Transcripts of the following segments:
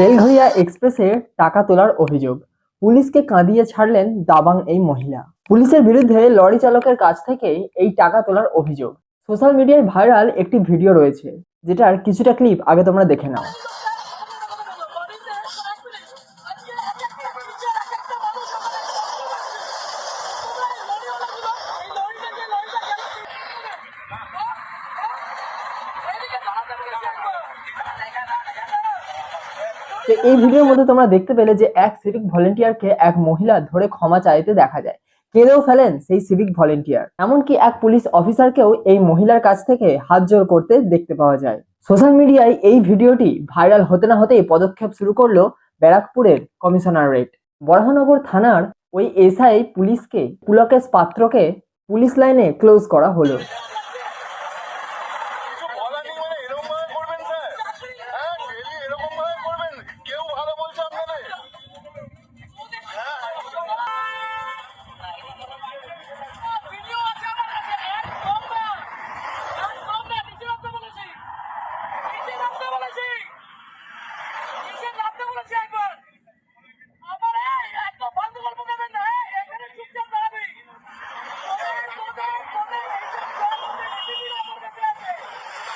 বেলঘরিয়া এক্সপ্রেসে টাকা তোলার অভিযোগ। পুলিশকে কাঁদিয়ে ছাড়লেন দাবাং এই মহিলা। পুলিশের বিরুদ্ধে লরি চালকের কাছ থেকে এই টাকা তোলার অভিযোগ। সোশ্যাল মিডিয়ায় ভাইরাল একটি ভিডিও রয়েছে, যেটার কিছুটা ক্লিপ আগে তোমরা দেখে নাও। তো এই ভিডিওর মধ্যে তোমরা দেখতে পেলে যে এক সিভিক ভলেন্টিয়ারকে এক মহিলা ধরে ক্ষমা চাইতে দেখা যায়। কেঁদেও ফেলেন সেই সিভিক ভলেন্টিয়ার এমনকি এক পুলিশ অফিসারকেও এই মহিলার কাছ থেকে হাত জোর করতে দেখতে পাওয়া যায়। সোশ্যাল মিডিয়ায় এই ভিডিওটি ভাইরাল হতে না হতেই পদক্ষেপ শুরু করল ব্যারাকপুরের কমিশনারেট। বরাহনগর থানার ওই এসআই পুলিশকে, পুলকেশ পাত্রকে পুলিশ লাইনে ক্লোজ করা হলো।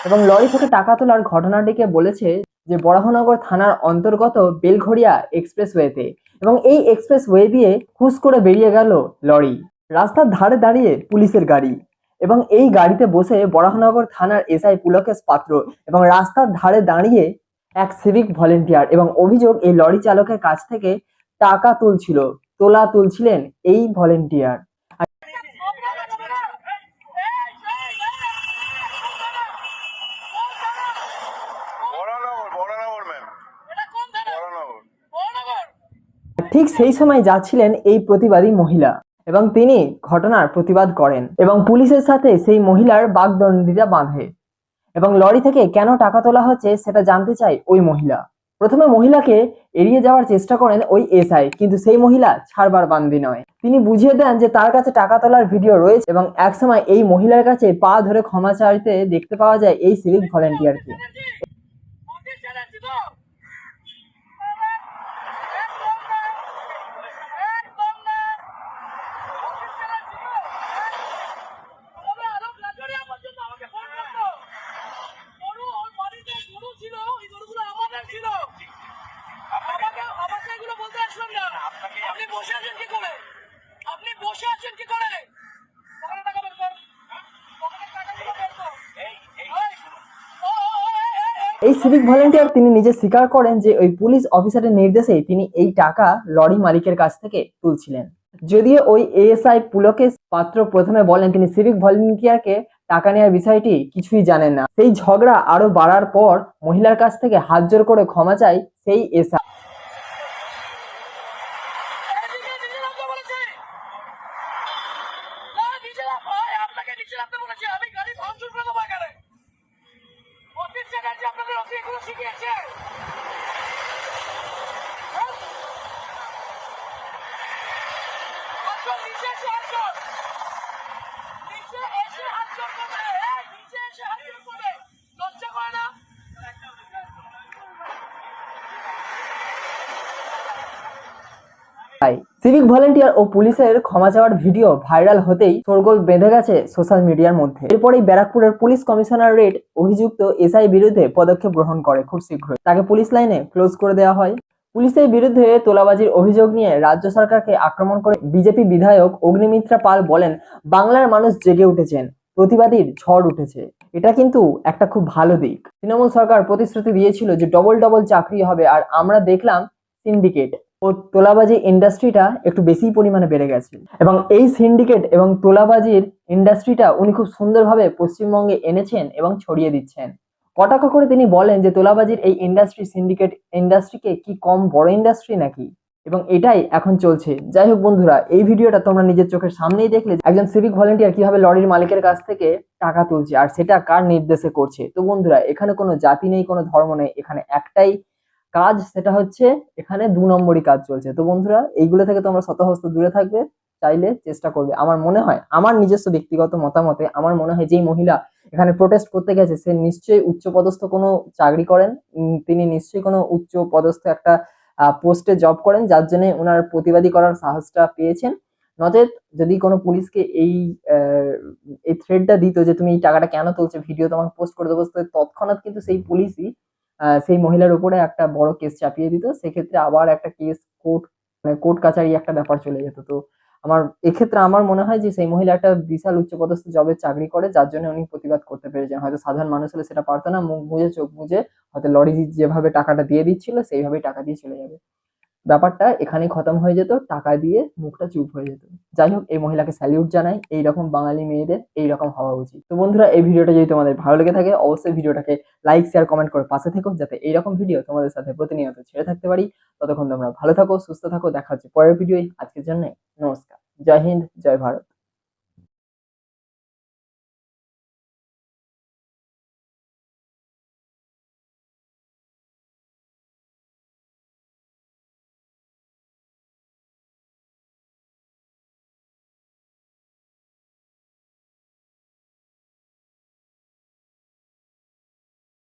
এবং লরি থেকে টাকা তোলার ঘটনাটিকে বলেছে যে বরাহনগর থানার অন্তর্গত বেলঘরিয়া এক্সপ্রেসওয়েতে এবং এই এক্সপ্রেসওয়ে দিয়ে হুস করে বেরিয়ে গেল লরি। রাস্তার ধারে দাঁড়িয়ে পুলিশের গাড়ি এবং এই গাড়িতে বসে বরাহনগর থানার এসআই পুলকেশ পাত্র এবং রাস্তার ধারে দাঁড়িয়ে এক সিভিক ভলেন্টিয়ার এবং অভিযোগ এই লরি চালকের কাছ থেকে টাকা তুলছিল, তোলা তুলছিলেন এই ভলেন্টিয়ার। ঠিক সেই সময় যাচ্ছিলেন এই প্রতিবাদী মহিলা এবং তিনি ঘটনার প্রতিবাদ করেন এবং পুলিশের সাথে সেই মহিলার বাগদণ্ডিতা বাঁধে এবং লরি থেকে কেন টাকা তোলা হচ্ছে সেটা জানতে চায় ওই মহিলা। প্রথমে মহিলাকে এড়িয়ে যাওয়ার চেষ্টা করেন ওই এসআই, কিন্তু সেই মহিলা ছাড়বার বান্দি নয়। তিনি বুঝিয়ে দেন যে তার কাছে টাকা তোলার ভিডিও রয়েছে এবং একসময় এই মহিলার কাছে পা ধরে ক্ষমা চাইতে দেখতে পাওয়া যায় এই সিভিক ভলেন্টিয়ারকে। এই, সিভিক ভলেন্টিয়ার তিনি নিজে স্বীকার করেন যে ওই পুলিশ অফিসারের নির্দেশে তিনি এই টাকা লরি মালিকের কাছ থেকে তুলছিলেন। যদিও ওই এএসআই পুলকেশ পাত্র প্রথমে বলেন তিনি সিভিক ভলেন্টিয়ারকে টাকা নেওয়ার বিষয়টি কিছুই জানেন না। সেই ঝগড়া আরও বাড়ার পর মহিলার কাছ থেকে হাত জোর করে ক্ষমা চায় সেই এসআই এদিকে নিচে নামতে বলেছি না নিচে নাম ওই আপনাকে নিচে নামতে বলেছি আমি গাড়ি ভাঙচুর করে দেবো এখানে অফিস চ্যাটার্জি হ্যাঁ? আসুন, নিচে এসে আসুন। নিচে এসে হাত জোর করবে, নিচে এসে হাত জোর করবে। লজ্জা করে না? সিভিক ভলেন্টিয়ার ও পুলিশের ক্ষমা চাওয়ার ভিডিও ভাইরাল হতেই শোরগোল বেঁধে গেছে সোশ্যাল মিডিয়ার মধ্যে। এরপরেই ব্যারাকপুরের পুলিশ কমিশনার কমিশনারেট অভিযুক্ত এসআই বিরুদ্ধে পদক্ষেপ গ্রহণ করে খুব শীঘ্রই। তাকে পুলিশ লাইনে ক্লোজ করে দেওয়া হয়। পুলিশের বিরুদ্ধে তোলাবাজির অভিযোগ নিয়ে রাজ্য সরকারকে আক্রমণ করে বিজেপি বিধায়ক অগ্নিমিত্রা পাল বলেন, বাংলার মানুষ জেগে উঠেছেন। প্রতিবাদীর ঝড় উঠেছে। এটা কিন্তু একটা খুব ভালো দিক। তৃণমূল সরকার প্রতিশ্রুতি দিয়েছিল যে ডবল ডবল চাকরি হবে আর আমরা দেখলাম সিন্ডিকেট ও তোলাবাজি ইন্ডাস্ট্রিটা একটু বেশি পরিমাণে বেড়ে গেছে। এবং এই সিন্ডিকেট এবং তোলাবাজির ইন্ডাস্ট্রিটা উনি খুব সুন্দরভাবে পশ্চিমবঙ্গে এনেছেন এবং ছড়িয়ে দিচ্ছেন। কটাক্ষ করে তিনি বলেন যে তোলাবাজির এই ইন্ডাস্ট্রি সিন্ডিকেট ইন্ডাস্ট্রিকে কি কম বড় ইন্ডাস্ট্রি নাকি? এবং এটাই এখন চলছে। যাই হোক বন্ধুরা, এই ভিডিওটা তোমরা নিজের চোখের সামনেই দেখলে একজন সিভিক ভলেন্টিয়ার কীভাবে লরির মালিকের কাছ থেকে টাকা তুলছে আর সেটা কার নির্দেশে করছে। তো বন্ধুরা, এখানে কোনো জাতি নেই, কোনো ধর্ম নেই। এখানে একটাই কাজ সেটা হচ্ছে এখানে দু নম্বরই কাজ চলছে। তো বন্ধুরা, এইগুলো থেকে তোমরা শতহস্ত দূরে থাকবে, চাইলে চেষ্টা করবে। আমার মনে হয়, আমার নিজস্ব ব্যক্তিগত মতামতে আমার মনে হয় যেই মহিলা এখানে প্রোটেস্ট করতে গেছে, সে নিশ্চয়ই উচ্চপদস্থ কোনো চাকরি করেন তিনি নিশ্চয়ই কোনো উচ্চ পদস্থ একটা পোস্টে জব করেন, যার জন্য ওনার প্রতিবাদী করার সাহসটা পেয়েছেন। নচেত যদি কোনো পুলিশকে এই এই থ্রেডটা দিত যে, তুমি এই টাকাটা কেন তুলছো? ভিডিও তোমাকে পোস্ট করে দেবো। তৎক্ষণাৎ কিন্তু সেই পুলিশই সেই মহিলার উপরে একটা বড় কেস চাপিয়ে দিত। সেক্ষেত্রে আবার একটা কেস কোর্ট মানে কোর্ট কাছারি একটা ব্যাপার চলে যেত। তো আমার, এক্ষেত্রে আমার মনে হয় যে সেই মহিলা একটা বিশাল উচ্চপদস্থ জবের চাকরি করে, যার জন্য উনি প্রতিবাদ করতে পেরেছেন। হয়তো সাধারণ মানুষ হলে সেটা পারতো না। মুখ বুঝে চোখ বুঝে হয়তো লরি যেভাবে টাকাটা দিয়ে দিচ্ছিল, সেইভাবেই টাকা দিয়ে চলে যাবে। ব্যাপারটা এখানেই খতম হয়ে যেত, টাকা দিয়ে মুখটা চুপ হয়ে যেত। যাই হোক, এই মহিলাকে স্যালিউট জানাই এইরকম বাঙালি মেয়েদের এই রকম হওয়া উচিত। তো বন্ধুরা, এই ভিডিওটা যদি তোমাদের ভালো লেগে থাকে, অবশ্যই ভিডিওটাকে লাইক শেয়ার কমেন্ট করে পাশে থেকো, যাতে এই রকম ভিডিও তোমাদের সাথে প্রতিনিয়ত ছেড়ে থাকতে পারি। ততক্ষণ তোমরা ভালো থাকো, সুস্থ থাকো, দেখা হচ্ছে পরের ভিডিওই আজকের জন্য নমস্কার। জয় হিন্দ, জয় ভারত।